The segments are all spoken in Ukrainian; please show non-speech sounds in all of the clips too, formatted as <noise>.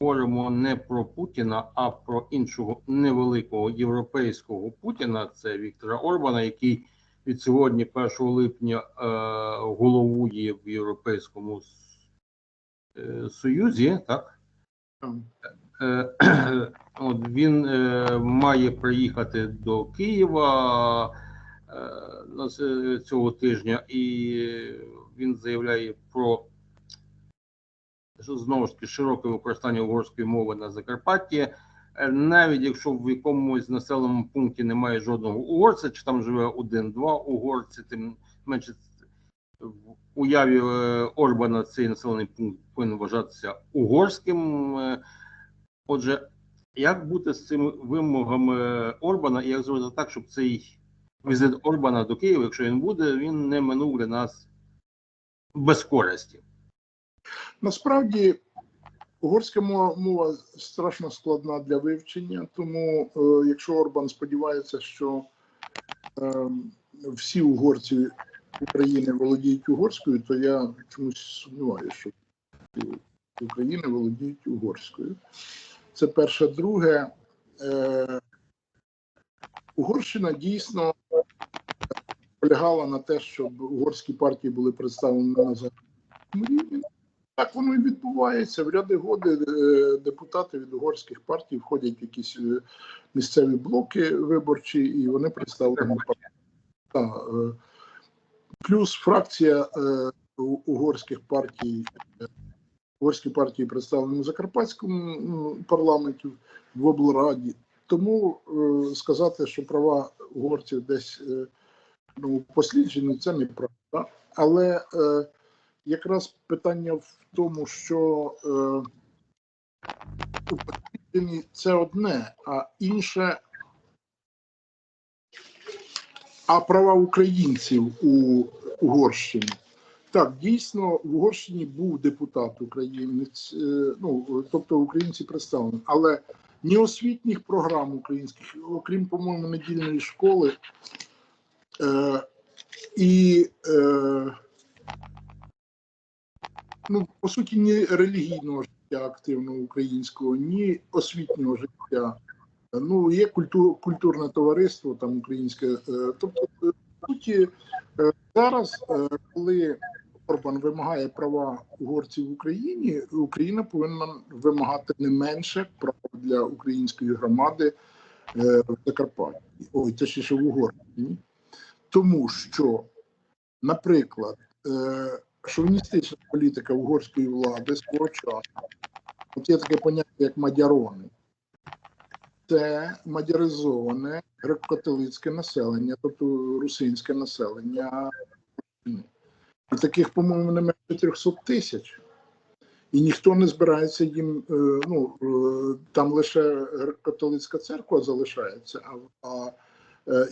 говоримо не про Путіна, а про іншого невеликого європейського Путіна. Це Віктора Орбана, який від сьогодні, 1 липня, е, головує в Європейському е, Союзі, так? Е, <clears throat> От він має приїхати до Києва цього тижня, і він заявляє про знову ж таки широке використання угорської мови на Закарпатті. Е, Навіть якщо в якомусь населеному пункті немає жодного угорця, чи там живе один-два угорці, тим менше в уяві е, Орбана цей населений пункт повинен вважатися угорським. Е, Отже, як бути з цими вимогами Орбана, і як зробити так, щоб цей візит Орбана до Києва, якщо він буде, він не минув для нас без користі. Насправді угорська мова, мова страшно складна для вивчення, тому е, якщо Орбан сподівається, що е, всі угорці України володіють угорською, то я чомусь сумніваюся, що України володіють угорською. Це перше. Друге, е, Угорщина дійсно полягала на те, щоб угорські партії були представлені на загальному рівні. Так воно і відбувається. В ряди годи е, депутати від угорських партій входять в якісь е, місцеві блоки виборчі, і вони представлені. Е, Плюс фракція угорських партій, угорські партії представлені в Закарпатському парламенті, в облраді. Тому сказати, що права угорців десь ну, посліджені, це неправда. Але е, якраз питання в тому, що е, це одне, а інше. А права українців у Угорщині. Так, дійсно, в Угорщині був депутат українець, е, ну тобто українці представлені, але ні освітніх програм українських, окрім, по-моєму, недільної школи, е, і е, ну, по суті, ні релігійного життя активного українського, ні освітнього життя. Ну, є культур, культурне товариство там українське. е, Тобто, е, по суті, е, зараз, коли Орбан вимагає права угорців в Україні, Україна повинна вимагати не менше прав для української громади в Закарпатті, ой, точніше в Угорщині. Тому що, наприклад, шовіністична політика угорської влади свого часу, от є таке поняття, як мадярони. Це мадяризоване греко-католицьке населення, тобто русинське населення. І таких, по-моєму, не менше 300 тисяч. І ніхто не збирається їм. е, Ну е, там лише католицька церква залишається, а,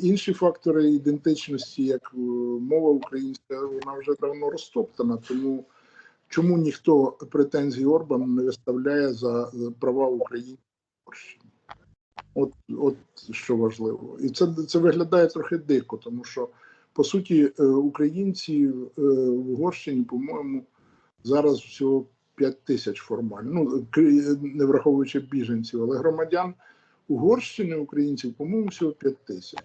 інші фактори ідентичності, як е, мова українська, вона вже давно розтоптана. Тому чому ніхто претензій Орбану не виставляє за права України? От, от що важливо, і це це виглядає трохи дико, тому що по суті е, українці е, в Угорщині, по-моєму, зараз всього 5 тисяч формально. Ну не враховуючи біженців, але громадян Угорщини, українців, по-моєму, всього 5 тисяч.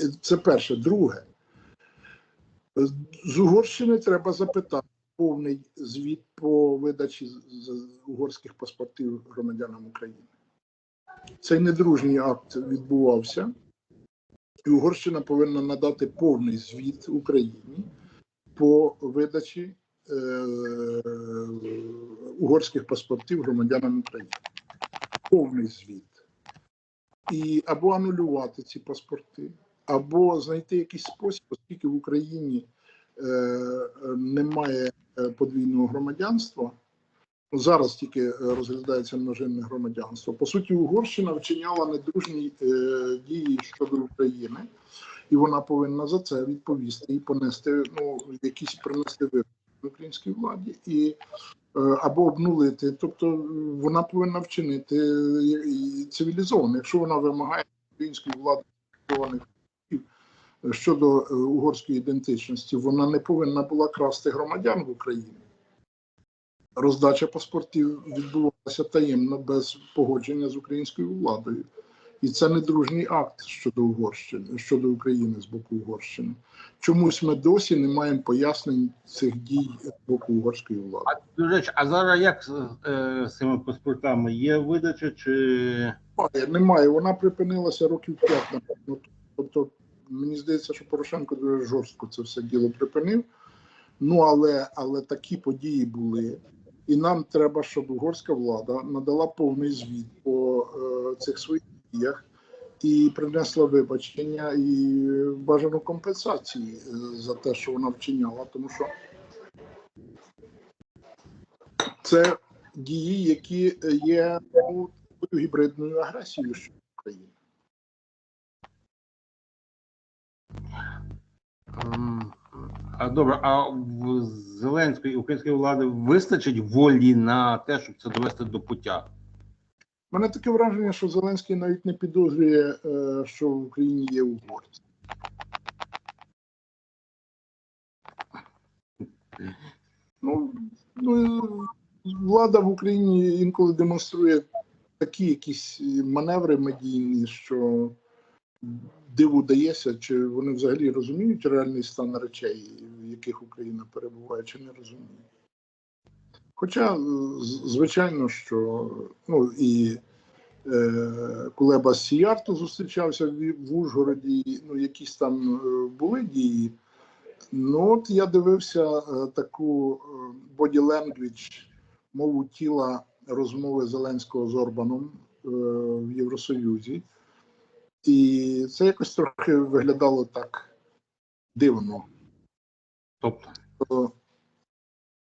Е, Це перше. Друге, з- з Угорщини треба запитати повний звіт по видачі з угорських паспортів громадянам України. Цей недружній акт відбувався, і Угорщина повинна надати повний звіт Україні по видачі е, угорських паспортів громадянам України. Повний звіт. І або анулювати ці паспорти, або знайти якийсь спосіб, оскільки в Україні е, е, немає е, подвійного громадянства. Зараз тільки е, розглядається множинне громадянство. По суті, Угорщина вчиняла недружні е, дії щодо України, і вона повинна за це відповісти і понести ну якісь принести вибір українській владі і або обнулити. Тобто е, вона повинна вчинити е, цивілізовано. Якщо вона вимагає української влади щодо е, угорської ідентичності, вона не повинна була красти громадян в Україні. роздача паспортів відбувалася таємно без погодження з українською владою. І це не дружній акт щодо Угорщини, щодо України з боку Угорщини. Чомусь ми досі не маємо пояснень цих дій з боку угорської влади. А до речі, а зараз як з, е, з цими паспортами? Є видача чи Немає, немає. Вона припинилася років п'ять. Тобто, мені здається, що Порошенко дуже жорстко це все діло припинив. Ну, але, але такі події були. І нам треба, щоб угорська влада надала повний звіт по е, цих своїх діях і принесла вибачення і бажану компенсацію е, за те, що вона вчиняла. Тому що це дії, які є ну, гібридною агресією щодо України. А добре, а в Зеленської української влади вистачить волі на те, щоб це довести до пуття? Мене таке враження, що Зеленський навіть не підозрює, е, що в Україні є угорці. Ну, ну, влада в Україні інколи демонструє такі якісь маневри медійні, що диву дається, чи вони взагалі розуміють реальний стан речей, в яких Україна перебуває, чи не розуміють. Хоча, звичайно, що ну і е, Кулеба з Сіярто зустрічався в, в Ужгороді, ну якісь там е, були дії. Ну, от я дивився е, таку е, body language, мову тіла розмови Зеленського з Орбаном е, в Євросоюзі. І це якось трохи виглядало так дивно. Тобто, Е,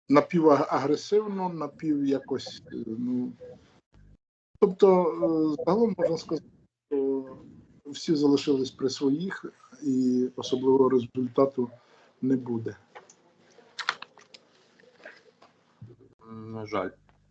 Напівагресивно, напів якось. е, Ну, тобто, е, загалом можна сказати, що всі залишились при своїх, і особливого результату не буде. на жаль.